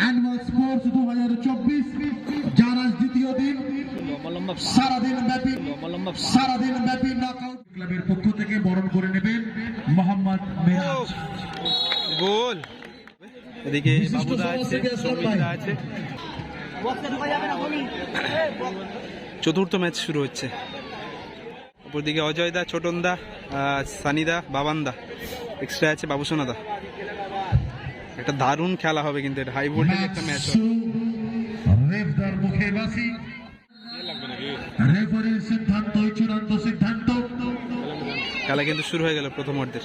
Annual sports দু হাজার চব্বিশ যার আজ দ্বিতীয় দিন। সারাদিন ব্যাপী সারাদিন ব্যাপী নকআউট ক্লাবের পক্ষ থেকে বরণ করে নেবেন মোহাম্মদ মেরাজ। গোল। এদিকে বাবুদা আছে সমাজসেবী আসলাম ভাই। সৌমিকদা আছে চতুর্থ ম্যাচ শুরু হচ্ছে। উপর দিকে অজয়দা ছোটনদা দা সানিদা বাবানদা এক্সট্রা আছে বাবুসোনাদা একটা দারুণ খেলা হবে কিন্তু এটা হাই ভোল্টেজ একটা ম্যাচ হবে। রেফদার মুখে বাসি রেফারির সিদ্ধান্ত চূড়ান্ত সিদ্ধান্ত। খেলা কিন্তু শুরু হয়ে গেল প্রথম অর্ধের।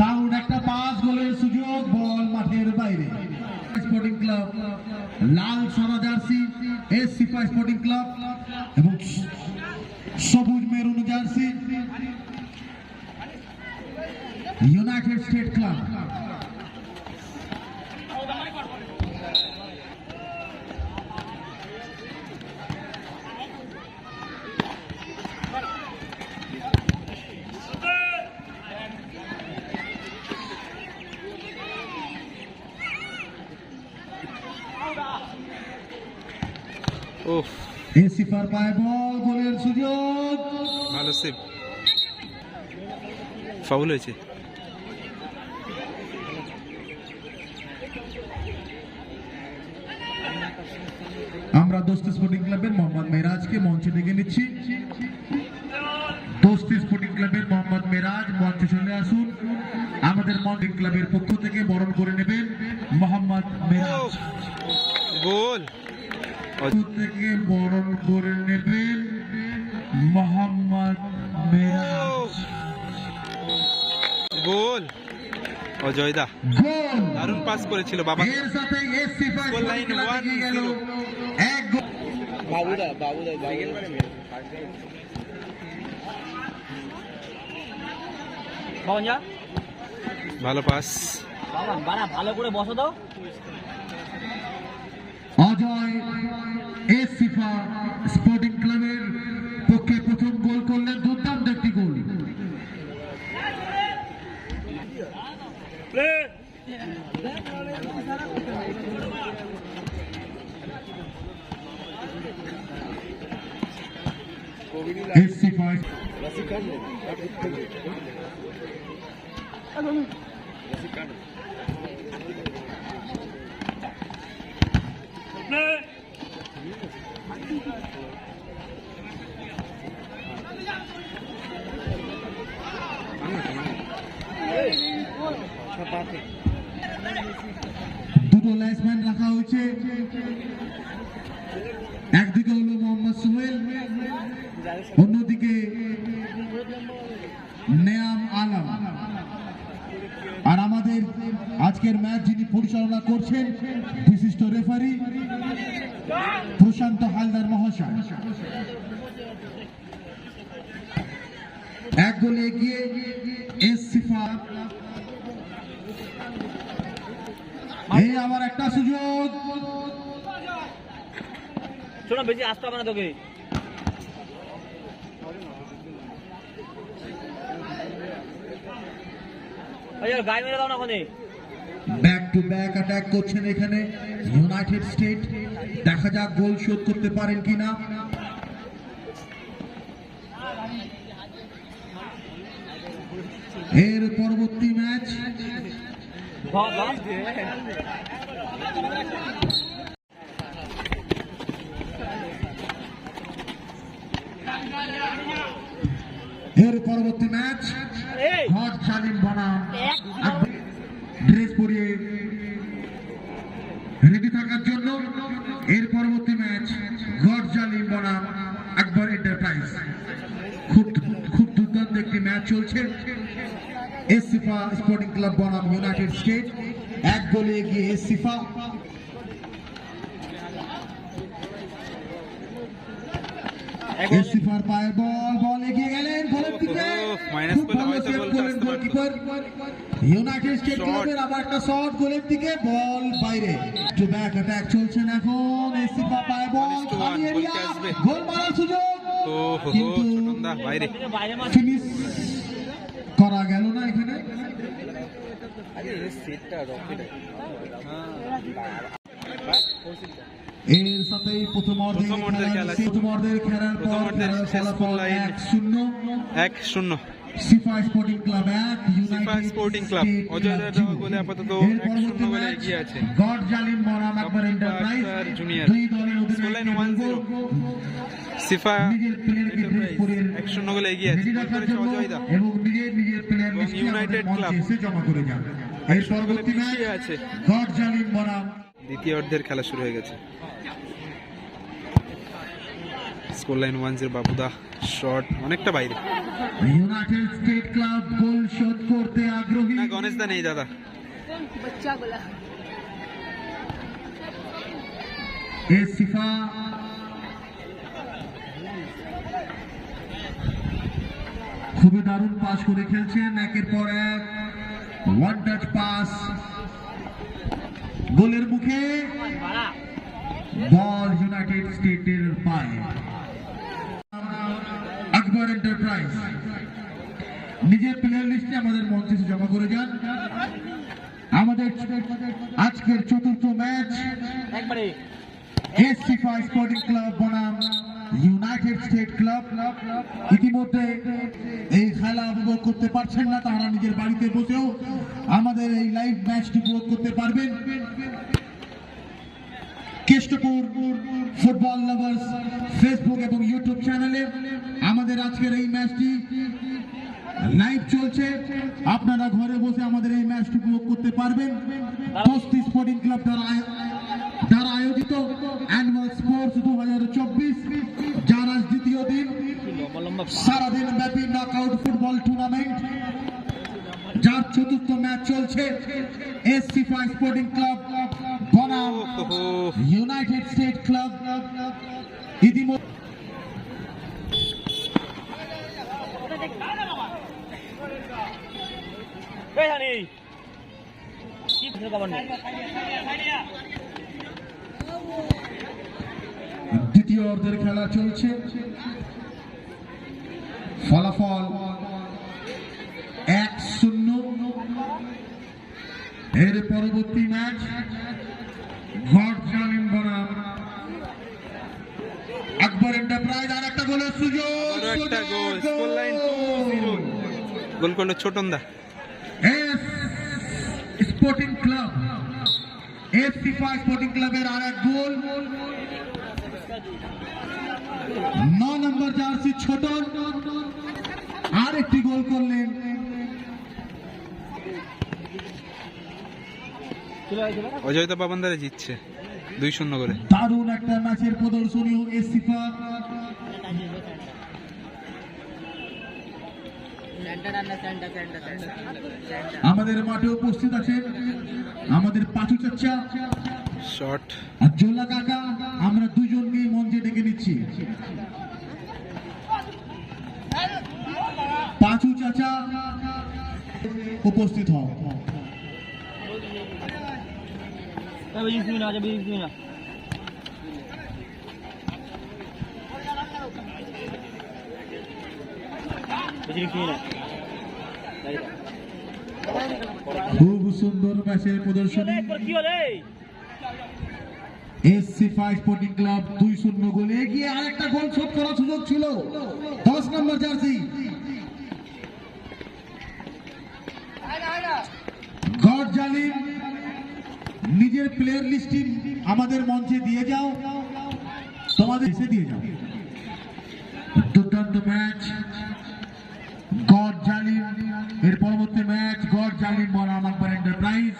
ডাউন একটা পাস গোলের সুযোগ বল মাঠের বাইরে। স্পোর্টিং ক্লাব লাল সাদা জার্সি এস সিপা স্পোর্টিং ক্লাব এবং সবুজ maroon jersey. United state club ও এস সিপার পায় বল গোলের সুযোগ। ভালো সেভ ফাউল হয়েছে। আমরা দোস্ত স্পোর্টিং ক্লাবের মোহাম্মদ মেরাজকে মঞ্চে ডেকে নিচ্ছি। দোস্ত স্পোর্টিং ক্লাবের মোহাম্মদ মেরাজ মঞ্চে চলে আসুন। আমাদের মন্দির ক্লাবের পক্ষ থেকে বরণ করে নেবেন মোহাম্মদ মেরাজ। গোল। থেকে বরণ করে নেবেন মোহাম্মদ মেরাজ। গোল। অজয়দা গোল। দারুণ পাস করেছিল বাবা। এর সাথে এস সিফার Goal line one গেল। এক বাবুদা বাবুদা ভালো পাস বানা ভালো করে বসো দাও অজয় এস সিফা স্পোর্টিং ক্লাবের পক্ষে প্রথম গোল করলেন দুর্দান্ত একটি গোল এস সিফা দুটো লাইসম্যান রাখা হয়েছে একদিকে হলো মোহাম্মদ সোহেল অন্যদিকে, নেয়াম আলম। আর আমাদের আজকের ম্যাচ যিনি পরিচালনা করছেন, বিশিষ্ট রেফারি প্রশান্ত হালদার মহাশয়। এক গোলে এগিয়ে এস সিফা এই আমার একটা সুযোগ। শোনো, বেশি আসতে হবে না তোকে। ব্যাক টু ব্যাক অ্যাটাক করছেন এখানে ইউনাইটেড স্টেট দেখা যাক গোল শোধ করতে পারেন কিনা। এর পরবর্তী ম্যাচ। এর পরবর্তী ম্যাচ। হট জালিম বনাম ড্রেস পরিয়ে রেডি থাকার জন্য এর পরবর্তী ম্যাচ গড জালিম বনাম আকবর এন্টারপ্রাইজ খুব খুব দুর্দান্ত একটি ম্যাচ চলছে। এস সিফা স্পোর্টিং ক্লাব বনাম ইউনাইটেড স্টেট। এক গোলে এগিয়ে এস সিফার পায়ে বল বল এগিয়ে গেলেন গোলের দিকে। minus করলে হয়তো করলেন আসতে গোলকিপার ইউনাইটেড স্টেট ক্লাবের আবার একটা শট গোলের দিকে বল বাইরে। টু ব্যাক অ্যাটাক চলছেন এখন এসিফা পায় বল খালি এরিয়া গোল মারার সুযোগ। কিন্তু বাইরে বাইরে। ফিনিশ করা গেল না এখানে। এর সাথেই প্রথম অর্ধের প্রথম অর্ধের খেলা। খেলা। প্রথম অর্ধের খেলার পর ফলাফল এক শূন্য। এক শূন্য। সিফা স্পোর্টিং ক্লাব এক সিফা স্পোর্টিং ক্লাব। অজয় ক্লাব গোলে আপাতত এক শূন্য গোলে এগিয়ে আছে। গড জালিম বনাম আকবর এন্টারপ্রাইজ। জুনিয়র। দুই দলের স্কোরলাইন অধিনায়ককে 1-0 সিফা নিজের প্লেয়ারকে এন্টারপ্রাইজ। এক শূন্য গোলে এগিয়ে আছে। অজয় দা এবং নিজের নিজের প্লেয়ার ইউনাইটেড ক্লাব। জমা করে যান। এর পরবর্তী ম্যাচ আছে। গড জালিম বনাম দ্বিতীয় অর্ধের খেলা শুরু হয়ে গেছে। স্কোর লাইন ওয়ান জিরো বাবুদা শট অনেকটা বাইরে। United state club goal shot করতে আগ্রহী। না গণেশ দা নেই দাদা। খুবই দারুণ পাস করে খেলছেন। একের পর এক। ওয়ান টাচ পাস গোলের মুখে বল ইউনাইটেড স্টেটের পায়ে। আকবর এন্টারপ্রাইজ। নিজের প্লেয়ার লিস্টে আমাদের মঞ্চে জমা করে যান। আমাদের আজকের চতুর্থ ম্যাচ এস সিফা স্পোর্টিং ক্লাব বনাম ইউনাইটেড স্টেট ক্লাব ইতিমধ্যে এই খেলা উপভোগ করতে পারছেন না তারা নিজের বাড়িতে বসেও আমাদের এই লাইভ ম্যাচটি উপভোগ করতে পারবেন। কেষ্টপুর ফুটবল লাভার্স ফেসবুক এবং ইউটিউব চ্যানেলে আমাদের আজকের এই ম্যাচটি লাইভ চলছে। আপনারা ঘরে বসে আমাদের এই ম্যাচটি উপভোগ করতে পারবেন। স্পোর্টিং ক্লাব দ্বারা দ্বারা আয়োজিত অ্যানুয়াল স্পোর্টস দু হাজার চব্বিশ, যার আজ দ্বিতীয় দিন, সারাদিন ব্যাপী নকআউট ফুটবল টুর্নামেন্ট যার চতুর্থ ম্যাচ চলছে এস সিফা স্পোর্টিং ক্লাব বনাম ইউনাইটেড স্টেট ক্লাব ইতিমধ্যে কি দ্বিতীয় অর্ধের খেলা চলছে। ফলাফল এক শূন্য। এর পরবর্তী ম্যাচ গড জালিম বনাম আকবর এন্টারপ্রাইজ আর একটা গোলের সুযোগ একটা গোল স্কোর লাইন ছোটন দা এস স্পোর্টিং ক্লাব এস ফিফা স্পোর্টিং ক্লাবের আর এক গোল। ন নম্বর জার্সি ছোট। আর একটি গোল করলেন। অজয় তো বাবান্দারে জিতছে। দুই শূন্য করে। দারুণ একটা ম্যাচের প্রদর্শনী এস ফিফা আমাদের মাঠে উপস্থিত আছেন আমাদের পাঁচু চাচা শট আর জোলা কাকা আমরা দুজনকে মঞ্চে ডেকে নিচ্ছি। পাঁচু চাচা উপস্থিত বেশি খুব সুন্দর ম্যাচের প্রদর্শনী। এই, তোর কি হলো, এই? এস সিফা স্পোর্টিং ক্লাব দুই শূন্য গোলে এগিয়ে আরেকটা গোল শোধ করার সুযোগ ছিল। দশ নম্বর জার্সি। গড জালিম নিজের প্লেয়ার লিস্টটি আমাদের মঞ্চে দিয়ে যাও। তোমাদের এসে দিয়ে যাও। দুর্দান্ত ম্যাচ গড জালিম এর পরবর্তী ম্যাচ, গড, জালিম বনাম আকবর এন্টারপ্রাইজ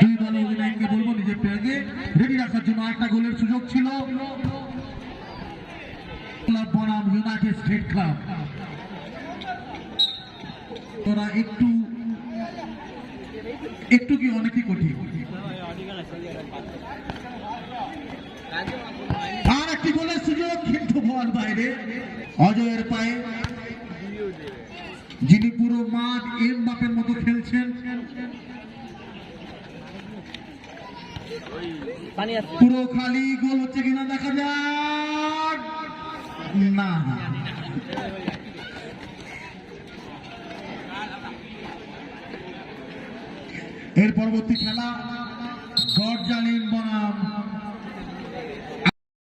দুই দলের অধিনায়ককে বলব, নিজের প্লেয়ারকে রেডি রাখার জন্য একটা গোলের সুযোগ ছিল। ক্লাব বনাম ইউনাইটেড স্টেট ক্লাব। তোরা একটু একটু কি অনেকই কঠিন? আর একটি গোলের সুযোগ, কিন্তু বল বাইরে। অজয়ের পায়ে। যিনি পুরো মাঠ এম বাপের মতো খেলছেন। পুরো খালি গোল হচ্ছে কিনা দেখা যাক। না এর পরবর্তী খেলা গড় জালিম বনাম।